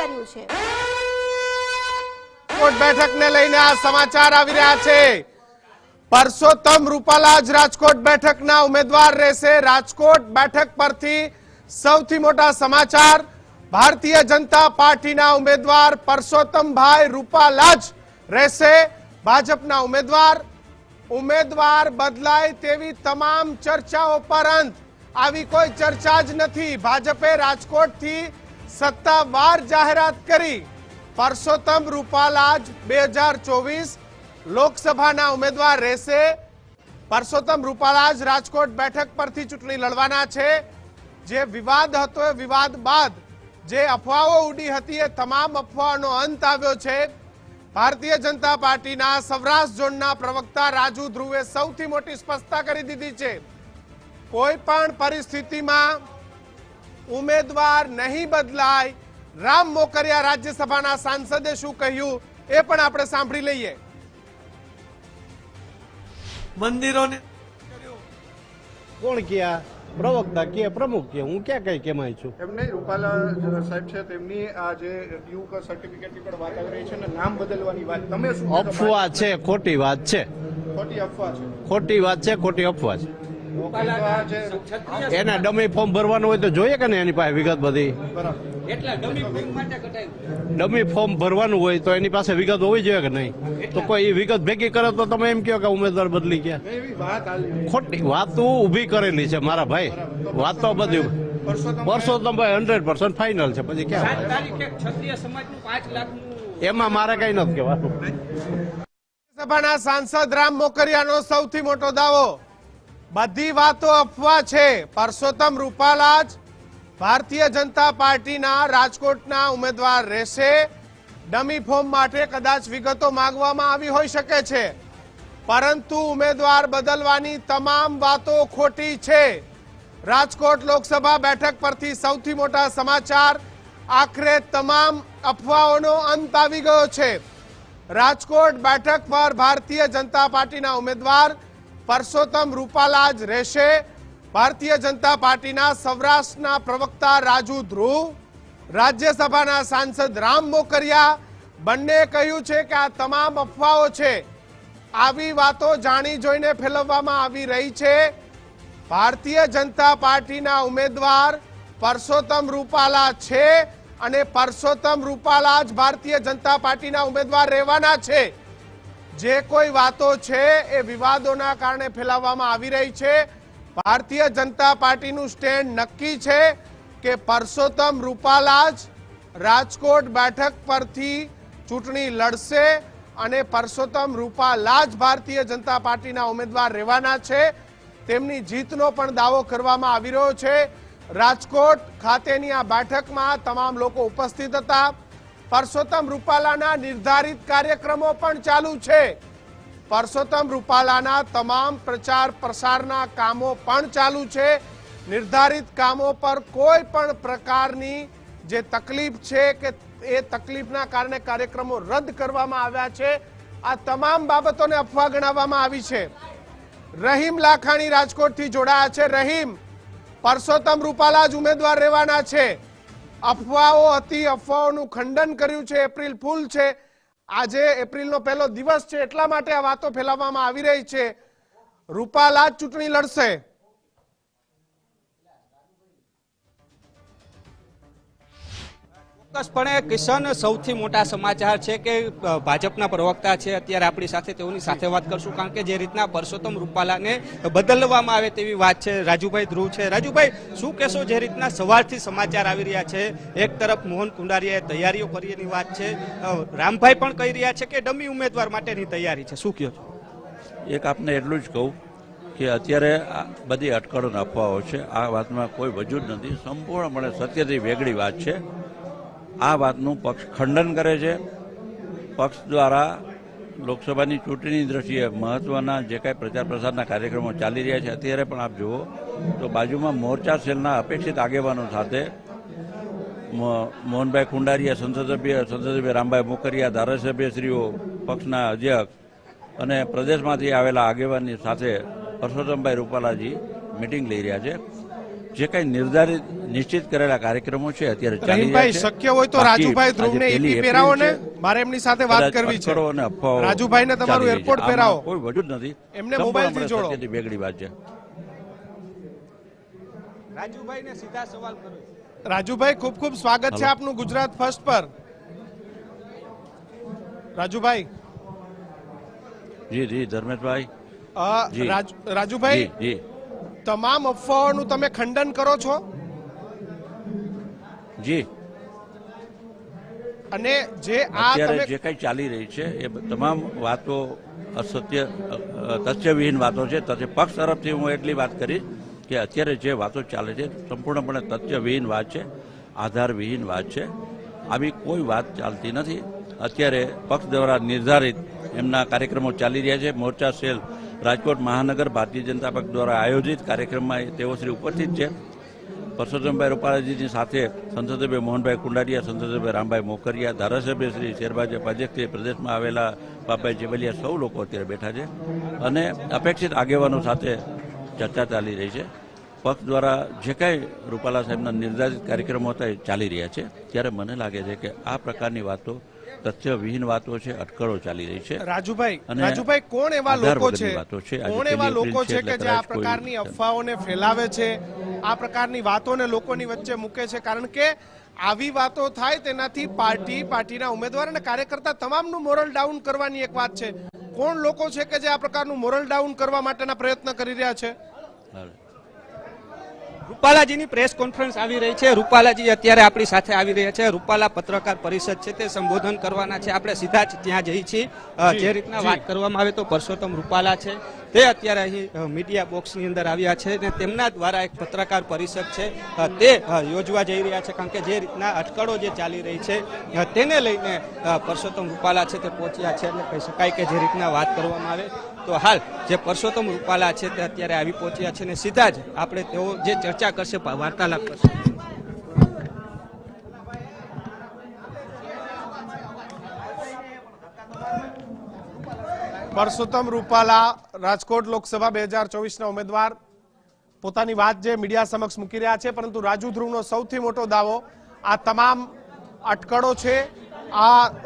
કર્યું છે. રાજકોટ બેઠકને લઈને આ સમાચાર આવી રહ્યા છે. પરસોત્તમ રૂપાલા જ રાજકોટ બેઠકના ઉમેદવાર રહેશે. રાજકોટ બેઠક પરથી સૌથી મોટા સમાચાર. ભારતીય જનતા પાર્ટીના ઉમેદવાર પરસોત્તમભાઈ રૂપાલા જ રહેશે. ભાજપના ઉમેદવાર. ઉમેદવાર બદલાય તેવી તમામ ચર્ચાઓ પરંતુ આવી કોઈ ચર્ચા જ નથી. ભાજપે રાજકોટથી સત્તાવાર જાહેરાત કરી. પરસોત્તમ રૂપાલા જ બે હજાર ચોવીસ લોકસભાના ઉમેદવાર રહેશે. પરસોત્તમ રૂપાલા જ રાજકોટ બેઠક પરથી ચૂંટણી લડવાના છે. જે વિવાદ હતો એ વિવાદ બાદ જે અફવાઓ ઉડી હતી એ તમામ અફવાઓનો અંત આવ્યો છે. ભારતીય જનતા પાર્ટીના સૌરાષ્ટ્ર ઝોનના પ્રવક્તા રાજુ ધ્રુવે સૌથી મોટી સ્પષ્ટતા કરી દીધી છે. કોઈ પણ પરિસ્થિતિમાં ઉમેદવાર નહીં બદલાય. રામ મોકરિયા રાજ્યસભાના સાંસદે શું કહ્યું એ પણ આપણે સાંભળી લઈએ. મંદિરોને કોણ કે પ્રવક્તા કે પ્રમુખ કે? હું ક્યાં કઈ કેમાય છું? એમને રૂપાલા સાહેબ છે તેમની આ જે યુ સર્ટિફિકેટની પણ વાત આવી રહી છે ને નામ બદલવાની વાત. તમે શું અફવા છે ખોટી વાત છે. ખોટી અફવા છે. ખોટી વાત છે ખોટી અફવા છે. એના ડમી ફોર્મ ભરવાનું હોય તો જોઈએ કે ને એની પાસે વિગત બધી? ડમી ફોર્મ ભરવાનું હોય તો એની પાસે વિગત હોવી જોઈએ કે નહીં? તો કોઈ એ વિગત ભેગી કરે તો તમે એમ કહો કે ઉમેદવાર બદલી ગયા? ખોટી વાત તો ઊભી કરેલી છે મારા ભાઈ. વાત તો બધી પરસોત્તમ ભાઈ હંડ્રેડ પર્સન્ટ ફાઇનલ છે. પછી ક્યાં એમાં મારે કઈ નથી કહેવાનું. સભાના સાંસદ રામ મોકરિયાનો સૌથી મોટો દાવો. બધી વાતો અફવા છે. પરસોત્તમ રૂપાલા જ ભારતીય જનતા પાર્ટીના રાજકોટના ઉમેદવાર રહેશે. ડમી ફોર્મ માટે કદાચ વિગતો માંગવામાં આવી હોઈ શકે છે. પરંતુ ઉમેદવાર બદલવાની તમામ વાતો ખોટી છે. રાજકોટ લોકસભા બેઠક પરથી સૌથી મોટા સમાચાર. આખરે તમામ અફવાઓનો અંત આવી ગયો છે. રાજકોટ બેઠક પર ભારતીય જનતા પાર્ટીના ઉમેદવાર પરસોત્તમ રૂપાલા જ રહેશે. ભારતીય જનતા પાર્ટીના સૌરાષ્ટ્રના પ્રવક્તા રાજુ ધ્રુવ, રાજ્યસભાના સાંસદ રામ મોકરિયા, બંને કહ્યું છે કે આ તમામ અફવાઓ છે. આવી વાતો જાણી જોઈને ફેલાવવામાં આવી રહી છે. ભારતીય જનતા પાર્ટીના ઉમેદવાર પરસોત્તમ રૂપાલા છે અને પરસોત્તમ રૂપાલા જ ભારતીય જનતા પાર્ટીના ઉમેદવાર રહેવાના છે. જે કોઈ વાતો છે એ વિવાદોના કારણે ફેલાવવામાં આવી રહી છે. ભારતીય જનતા પાર્ટીનું સ્ટેન્ડ નક્કી છે કે પરસોત્તમ રૂપાલા જ રાજકોટ બેઠક પરથી ચૂંટણી લડશે અને પરસોત્તમ રૂપાલા જ ભારતીય જનતા પાર્ટીના ઉમેદવાર રહેવાના છે. તેમની જીતનો પણ દાવો કરવામાં આવી રહ્યો છે. રાજકોટ ખાતેની આ બેઠકમાં તમામ લોકો ઉપસ્થિત હતા. પરસોત્તમ રૂપાલાના નિર્ધારિત કાર્યક્રમો પણ ચાલુ છે. પરસોત્તમ રૂપાલાના તમામ પ્રચાર પ્રસારના કામો પણ ચાલુ છે. નિર્ધારિત કામો પર કોઈ પણ પ્રકારની જે તકલીફ છે કે એ તકલીફના કારણે કાર્યક્રમો રદ કરવામાં આવ્યા છે. આ તમામ બાબતોને અફવા ગણાવવામાં આવી છે. રહીમ લાખાણી રાજકોટથી જોડાયા છે. રહીમ, પરસોત્તમ રૂપાલા જ ઉમેદવાર રહેવાના છે. અફવાઓ હતી, અફવાઓનું ખંડન કર્યું છે, એપ્રિલ ફૂલ છે. આજે એપ્રિલનો પહેલો દિવસ છે, એટલા માટે આ વાતો ફેલાવવામાં આવી રહી છે. રૂપાલા ચૂંટણી લડશે. ચોક્કસપણે કિશન સૌથી મોટા સમાચાર છે કે ભાજપના પ્રવક્તા છે. અત્યારે આપણી સાથે તેઓની સાથે વાત કરશું, કારણ કે જે રીતના પરસોત્તમ રૂપાલાને બદલવામાં આવે તેવી વાત છે, રાજુભાઈ ધ્રુવ છે. રાજુભાઈ, શું કહેશો જે રીતના સવારથી સમાચાર આવી રહ્યા છે? એક તરફ મોહન કુંડારીયાએ તૈયારીઓ કરીની વાત છે. રામભાઈ પણ કહી રહ્યા છે કે ડમી ઉમેદવાર માટેની તૈયારી છે. શું કહો છો? એક આપને એટલું જ કહું કે અત્યારે આ બધી અટકળો અને અફવાઓ છે. આ વાતમાં કોઈ વજૂદ નથી. સંપૂર્ણપણે સત્યથી વેગળી વાત છે. આ વાતનું પક્ષ ખંડન કરે છે. પક્ષ દ્વારા લોકસભાની ચૂંટણીની દ્રષ્ટિએ મહત્વના જે કાંઈ પ્રચાર પ્રસારના કાર્યક્રમો ચાલી રહ્યા છે, અત્યારે પણ આપ જુઓ તો બાજુમાં મોરચા સેલના અપેક્ષિત આગેવાનો સાથે મોહનભાઈ કુંડારિયા સંસદસભ્ય સંસદસભ્ય સંસદ સભ્ય રામભાઈ મોકરિયા, ધારાસભ્યશ્રીઓ, પક્ષના અધ્યક્ષ અને પ્રદેશમાંથી આવેલા આગેવાનની સાથે પરસોત્તમભાઈ રૂપાલાજી મિટિંગ લઈ રહ્યા છે. જે કઈ નિર્ધારિત નિશ્ચિત કરેલા કાર્યક્રમો છે અત્યારે ચાલી રહ્યા છે. શક્ય હોય તો રાજુભાઈ ધ્રુવને પહેરાવો ને મારે એમની સાથે વાત કરવી છે. રાજુભાઈને તમારું. એરપોર્ટ પહેરાવો. કોઈ વજૂદ નથી. એમને મોબાઈલથી જોડો. સત્યથી વાત છે. રાજુભાઈને સીધા સવાલ કરો. રાજુભાઈ ખૂબ ખૂબ સ્વાગત છે આપનું ગુજરાત ફર્સ્ટ પર. રાજુભાઈ. જી જી ધર્મેશભાઈ. રાજુભાઈ? જી જી. તમામ અફવાઓનું તમે ખંડન કરો છો? જી. અને જે આ અત્યારે જે કઈ ચાલી રહી છે એ તમામ વાતો અસત્ય તથ્યવિહીન વાતો છે. તથ્ય પક્ષ તરફથી હું એટલી વાત કરીશ કે અત્યારે જે વાતો ચાલે છે સંપૂર્ણપણે તથ્યવિહીન વાત છે આધારવિહીન વાત છે. આવી કોઈ વાત ચાલતી નથી. અત્યારે પક્ષ દ્વારા નિર્ધારિત એમના કાર્યક્રમો ચાલી રહ્યા છે. મોરચા સેલ રાજકોટ મહાનગર ભારતીય જનતા પક્ષ દ્વારા આયોજિત કાર્યક્રમમાં તેઓ શ્રી ઉપસ્થિત છે. પરસોત્તમભાઈ રૂપાલાજીની સાથે સંસદસભ્ય મોહનભાઈ કુંડારિયા સંસદસભ્ય રામભાઈ મોકરિયા ધારાસભ્ય શ્રી શેરબાજી અધ્યક્ષ પ્રદેશમાં આવેલા બાપાઈ જેવલિયા સૌ લોકો અત્યારે બેઠા છે અને અપેક્ષિત આગેવાનો સાથે ચર્ચા ચાલી રહી છે. પક્ષ દ્વારા જે કાંઈ રૂપાલા સાહેબના નિર્ધારિત કાર્યક્રમો હતા એ ચાલી રહ્યા છે. ત્યારે મને લાગે છે કે આ પ્રકારની વાતો તથ્યવિહીન વાતો છે અટકળો ચાલી રહી છે. રાજુભાઈ રાજુભાઈ કોણ એવા લોકો છે. કોણ એવા લોકો છે કે જે આ પ્રકારની અફવાઓને ફેલાવે છે? આ પ્રકારની વાતોને લોકોની વચ્ચે મૂકે છે કારણ કે આવી વાતો થાય તેનાથી પાર્ટી પાર્ટીના ઉમેદવાર અને કાર્યકર્તા તમામનું મોરલ ડાઉન કરવાની એક વાત છે. કોણ લોકો છે કે જે આ પ્રકારનું મોરલ ડાઉન કરવા માટેના પ્રયત્ન કરી રહ્યા છે? રૂપાલાજીની પ્રેસ કોન્ફરન્સ આવી રહી છે. રૂપાલાજી અત્યારે આપણી સાથે આવી રહ્યા છે. રૂપાલા પત્રકાર પરિષદ છે તે સંબોધન કરવાના છે. આપણે સીધા જ ત્યાં જઈ છીએ. જે રીતના વાત કરવામાં આવે તો પરસોત્તમ રૂપાલા છે. તે અત્યારે અહીં મીડિયા બોક્સની અંદર આવ્યા છે અને તેમના દ્વારા એક પત્રકાર પરિષદ છે. તે યોજવા જઈ રહ્યા છે કારણ કે જે રીતના અટકળો જે ચાલી રહી છે તેને લઈને પરસોત્તમ રૂપાલા છે તે પહોંચ્યા છે. એટલે કહી શકાય કે જે રીતના વાત કરવામાં આવે તો હાલ જે પરસોત્તમ રૂપાલા છે તે અત્યારે આવી પહોંચ્યા છે અને સીધા જ આપણે તેઓ જે ચર્ચા કરશે વાર્તાલાપ કરશે. પરસોત્તમ રૂપાલા રાજકોટ લોકસભા બે હજાર ચોવીસના ઉમેદવાર. પોતાની વાત જે મીડિયા સમક્ષ મૂકી રહ્યા છે, પરંતુ રાજુ ધ્રુવનો સૌથી મોટો દાવો, આ તમામ અટકળો છે, આ